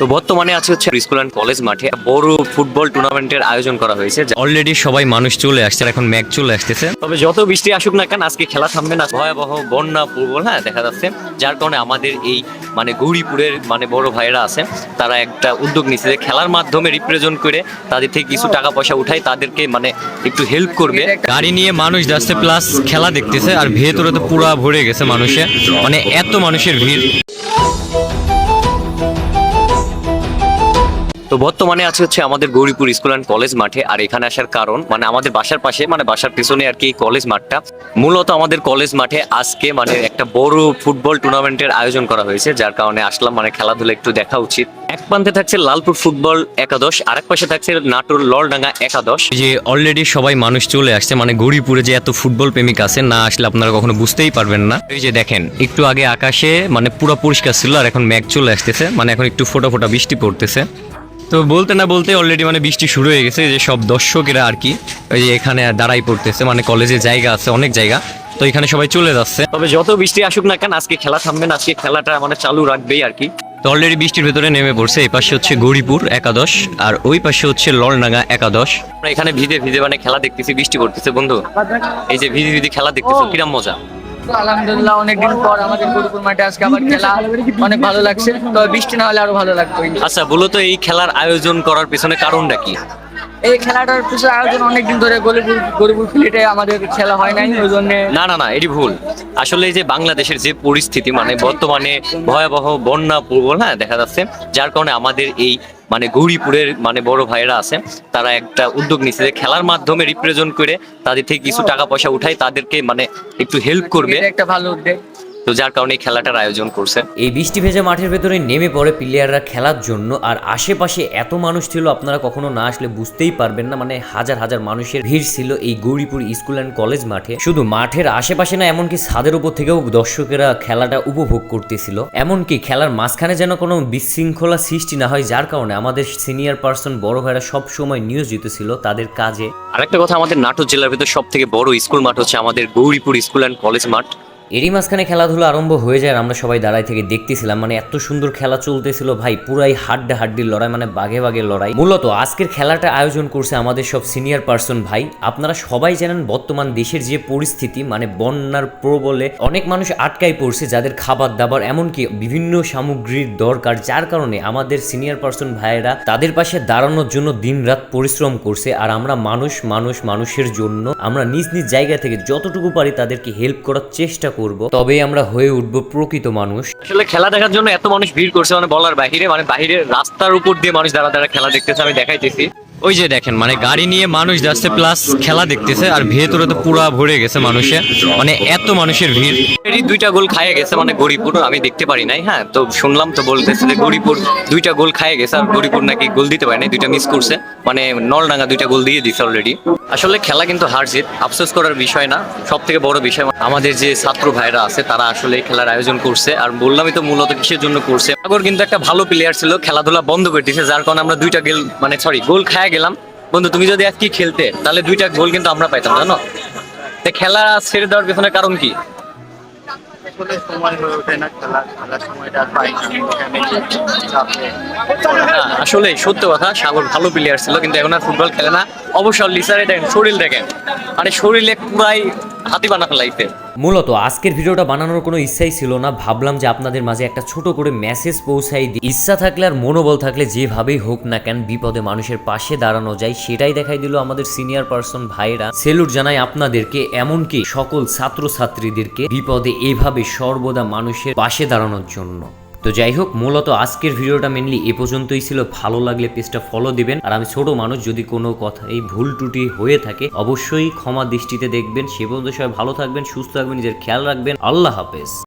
তো বর্তমানে আছে হচ্ছে স্কুল অ্যান্ড কলেজ মাঠে বড় ফুটবল টুর্নামেন্টের আয়োজন করা হয়েছে অলরেডি সবাই মানুষ চলে আসছে এখন ম্যাচ চলে আসতেছে। তবে যত বৃষ্টি আসুক না কেন আজকে খেলা থামবে না। ভয়াবহ বন্যা প্রবল হ্যাঁ দেখা যাচ্ছে। যার কারণে আমাদের এই মানে গৌরীপুরের মানে বড় ভাইরা আছে তারা একটা উদ্যোগ নিচ্ছে যে খেলার মাধ্যমে রিপ্রেজেন্ট করে তাদের থেকে কিছু টাকা পয়সা উঠাই তাদেরকে মানে একটু হেল্প করবে। গাড়ি নিয়ে মানুষ যাচ্ছে প্লাস খেলা দেখতেছে আর ভেতরে তো পুরা ভরে গেছে মানুষে। মানে এত মানুষের ভিড়। তো বর্তমানে আছে হচ্ছে আমাদের গৌরীপুর স্কুল অ্যান্ড কলেজ মাঠে, আর এখানে আসার কারণ মানে আমাদের বাসার পাশে মানে বাসার পিছনে আর কি কলেজ মাঠটা। মূলত আমাদের কলেজ মাঠে আজকে মানে একটা বড় ফুটবল টুর্নামেন্টের আয়োজন করা হয়েছে, যার কারণে আসলাম মানে খেলাধুলা একটু দেখা উচিত। এক প্রান্তে থাকছে লালপুর ফুটবল একাদশ আর এক পাশে থাকছে নাটোর ললডাঙ্গা একাদশ। যে অলরেডি সবাই মানুষ চলে আসছে মানে গৌরীপুরে যে এত ফুটবল প্রেমিক আছে, না আসলে আপনারা কখনো বুঝতেই পারবেন না। এই যে দেখেন, একটু আগে আকাশে মানে পুরো পরিষ্কার ছিল, আর এখন ম্যাঘ চলে আসতেছে মানে এখন একটু ফোটা ফোটা বৃষ্টি পড়তেছে। তো বলতে না বলতে অলরেডি মানে বৃষ্টি শুরু হয়ে গেছে যে সব দর্শকেরা আর কি ওই যে এখানে দাঁড়াই পড়তেছে মানে কলেজে জায়গা আছে অনেক জায়গা তো এখানে সবাই চলে যাচ্ছে। তবে যত বৃষ্টি আসুক না কেন আজকে খেলা থামবে না আজকে খেলাটা মানে চালু রাখবেই আর কি। তো অলরেডি বৃষ্টির ভেতরে নেমে পড়ছে এই পাশে হচ্ছে গৌরীপুর একাদশ আর ওই পাশে হচ্ছে ললডাঙ্গা একাদশ। আমরা এখানে ভিজে ভিজে মানে খেলা দেখতেছি বৃষ্টি পড়তেছে বন্ধু। এই যে ভিজে ভিজে খেলা দেখতেছো কিরাম মজা। আলহামদুলিল্লাহ অনেকদিন পর আমাদের গরুপুর মাঠে আজকে আবার খেলা। অনেক ভালো লাগছে। তবে বৃষ্টি না হলে আরও ভালো লাগতো আচ্ছা এই খেলার আয়োজন করার পিছনে কারণটা কি? এই খেলাটার পিছনে আয়োজন অনেকদিন ধরে গরিপুর ফিল্ডে আমাদের খেলা হয় নাই ওই জন্য না না না এটি ভুল। আসলে যে বাংলাদেশের যে পরিস্থিতি মানে বর্তমানে ভয়াবহ বন্যা প্রবল হ্যাঁ দেখা যাচ্ছে। যার কারণে আমাদের এই মানে গৌরীপুরের মানে বড় ভাইরা আছে তারা একটা উদ্যোগ নিচ্ছে যে খেলার মাধ্যমে রিপ্রেজেন্ট করে তাদের থেকে কিছু টাকা পয়সা উঠায় তাদেরকে মানে একটু হেল্প করবে। একটা ভালো উদ্যোগ। তো যার কারণে খেলাটার আয়োজন করছে। এই বৃষ্টি ভেজা মাঠের ভেতরে নেমে পড়ে প্লেয়াররা খেলার জন্য আর আশেপাশে এত মানুষ ছিল আপনারা কখনো না আসলে বুঝতেই পারবেন না মানে হাজার হাজার মানুষের ভিড় ছিল এই গৌরীপুর স্কুল অ্যান্ড কলেজ মাঠে। শুধু মাঠের আশেপাশে না এমনকি ছাদের উপর থেকেও দর্শকেরা খেলাটা উপভোগ করতেছিল। এমনকি খেলার মাঝখানে যেন কোনো বিশৃঙ্খলা সৃষ্টি না হয় যার কারণে আমাদের সিনিয়র পার্সন বড় ভাইরা সব সময় নিয়োজিত ছিল তাদের কাজে। আরেকটা কথা আমাদের নাটোর জেলার ভিতরে সব থেকে বড় স্কুল মাঠ হচ্ছে আমাদের গৌরীপুর স্কুল অ্যান্ড কলেজ মাঠ। এরই মাঝখানে খেলাধুলা আরম্ভ হয়ে যায় আমরা সবাই দাঁড়াই থেকে দেখতেছিলাম। মানে এত সুন্দর খেলা চলতেছিল ভাই, পুরাই হাড্ডা হাড্ডির লড়াই মানে বাঘে বাঘে লড়াই। মূলত আজকের খেলাটা আয়োজন করছে আমাদের সব সিনিয়র পার্সন ভাই। আপনারা সবাই জানেন বর্তমান দেশের যে পরিস্থিতি মানে বন্যার প্রবলে অনেক মানুষ আটকাই পড়ছে যাদের খাবার দাবার, এমনকি বিভিন্ন সামগ্রীর দরকার, যার কারণে আমাদের সিনিয়র পার্সন ভাইয়েরা তাদের পাশে দাঁড়ানোর জন্য দিনরাত পরিশ্রম করছে। আর আমরা মানুষ মানুষ, মানুষের জন্য আমরা নিজ নিজ জায়গা থেকে যতটুকু পারি তাদেরকে হেল্প করার চেষ্টা করব, তবেই আমরা হয়ে উঠব প্রকৃত মানুষ। আসলে খেলা দেখার জন্য এত মানুষ ভিড় করছে মানে বলার বাহিরে মানে বাহিরে রাস্তার উপর দিয়ে মানুষ দাঁড়া দাঁড়া খেলা দেখতেছে, আমি দেখাইতেছি। ওই যে দেখেন মানে গাড়ি নিয়ে মানুষ যাচ্ছে প্লাস খেলা দেখতেছে, আর ভেতরে তো পুরা ভরে গেছে মানুষে। মানে এত মানুষের ভিড়। দুইটা গোল খাইয়ে গেছে মানে গরিপুর আমি দেখতে পারি নাই হ্যাঁ? তো শুনলাম তো বলতেছে যে গরিপুর দুইটা গোল খাইয়ে গেছে, আর গরিপুর নাকি গোল দিতে পারে নাই, দুইটা মিস করছে। মানে নলডাঙ্গা দুইটা গোল দিয়ে দিছে অলরেডি আসলে খেলা কিন্তু হার জিত, আফসোস করার বিষয় না সব থেকে বড় বিষয় আমাদের যে ছাত্র ভাইরা আছে, তারা আসলে খেলার আয়োজন করছে, আর বললামই তো মূলত কিসের জন্য করছে। আগর কিন্তু একটা ভালো প্লেয়ার ছিল, খেলাধুলা বন্ধ করে দিয়েছে, যার কারণে আমরা দুইটা গেল মানে সরি গোল খায়া গেলাম। বন্ধু তুমি যদি আজকে খেলতে তাহলে দুইটা গোল কিন্তু আমরা পাইতাম জানো? তো খেলা ছেড়ে দেওয়ার পেছনে কারণ কি? আসলে সময় হয়ে ওঠে না খেলা খেলার সময়টা পাই না। এখানে চাপে না, আসলে সত্য কথা সাগর ভালো প্লেয়ার ছিল কিন্তু এখন আর ফুটবল খেলে না। অবশ্য লিসারে দেখেন শরীর দেখেন। মানে শরীরে পুরাই হাতি বানা ফেলাইতে মূলত আজকের ভিডিওটা বানানোর কোনো ইচ্ছাই ছিল না, ভাবলাম যে আপনাদের মাঝে একটা ছোট করে মেসেজ পৌঁছাই দিই। ইচ্ছা থাকলে আর মনোবল থাকলে যেভাবেই হোক না কেন, বিপদে মানুষের পাশে দাঁড়ানো যায়, সেটাই দেখাই দিল আমাদের সিনিয়র পার্সন ভাইরা। সেলুট জানাই আপনাদেরকে, এমনকি সকল ছাত্রছাত্রীদেরকে বিপদে এভাবে সর্বদা মানুষের পাশে দাঁড়ানোর জন্য। তো যাই হোক, মূলত আজকের ভিডিওটা মেনলি এ পর্যন্তই ছিল। ভালো লাগলে পেজটা ফলো দিবেন। আর আমি ছোট মানুষ, যদি কোনো কথা এই ভুল ত্রুটি হয়ে থাকে, অবশ্যই ক্ষমা দৃষ্টিতে দেখবেন। সে পর্যন্ত সবাই ভালো থাকবেন, সুস্থ থাকবেন, নিজের খেয়াল রাখবেন। আল্লাহ হাফেজ।